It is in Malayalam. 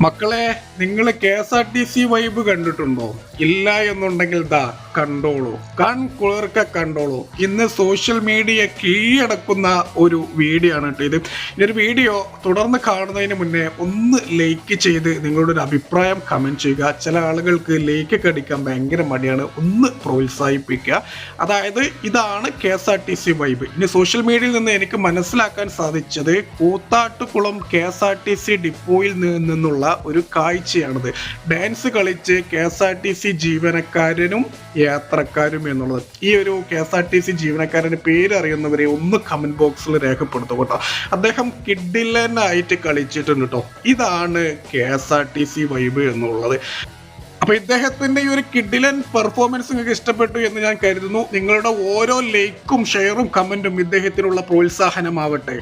മക്കളെ നിങ്ങൾ K S R T C vibe കണ്ടിട്ടുണ്ടോ? ഇല്ല എന്നുണ്ടെങ്കിൽ ദാ കണ്ടോളൂ. കൺ കുളിർക്ക കണ്ടോളൂ. ഇന്ന് സോഷ്യൽ മീഡിയ കീഴടക്കുന്ന ഒരു വീഡിയോ ആണ് കേട്ടോ ഇത്. ഈ ഒരു വീഡിയോ തുടർന്ന് കാണുന്നതിന് മുന്നേ ഒന്ന് ലൈക്ക് ചെയ്ത് നിങ്ങളുടെ ഒരു അഭിപ്രായം കമന്റ് ചെയ്യുക. ചില ആളുകൾക്ക് ലൈക്ക് ഒക്കെ അടിക്കാൻ ഭയങ്കര മടിയാണ്. ഒന്ന് പ്രോത്സാഹിപ്പിക്കുക. അതായത് ഇതാണ് K S R T C vibe ഇനി സോഷ്യൽ മീഡിയയിൽ നിന്ന് എനിക്ക് മനസ്സിലാക്കാൻ സാധിച്ചത് Koothattukulam K S R T C ഡിപ്പോയിൽ നിന്നുള്ള ഒരു കാഴ്ചയാണിത്. ഡാൻസ് കളിച്ച് K S R T C ജീവനക്കാരനും യാത്രക്കാരും എന്നുള്ളത്. ഈ ഒരു K S R T C ജീവനക്കാരന്റെ പേര് അറിയുന്നവരെ ഒന്ന് കമന്റ് ബോക്സിൽ രേഖപ്പെടുത്തും കേട്ടോ. അദ്ദേഹം കിഡിലനായിട്ട് കളിച്ചിട്ടുണ്ട് കേട്ടോ. ഇതാണ് K S R T C vibe എന്നുള്ളത്. അപ്പൊ ഇദ്ദേഹത്തിന്റെ ഈ ഒരു കിഡിലൻ പെർഫോമൻസ് നിങ്ങൾക്ക് ഇഷ്ടപ്പെട്ടു എന്ന് ഞാൻ കരുതുന്നു. നിങ്ങളുടെ ഓരോ ലൈക്കും ഷെയറും കമന്റും ഇദ്ദേഹത്തിനുള്ള പ്രോത്സാഹനമാവട്ടെ.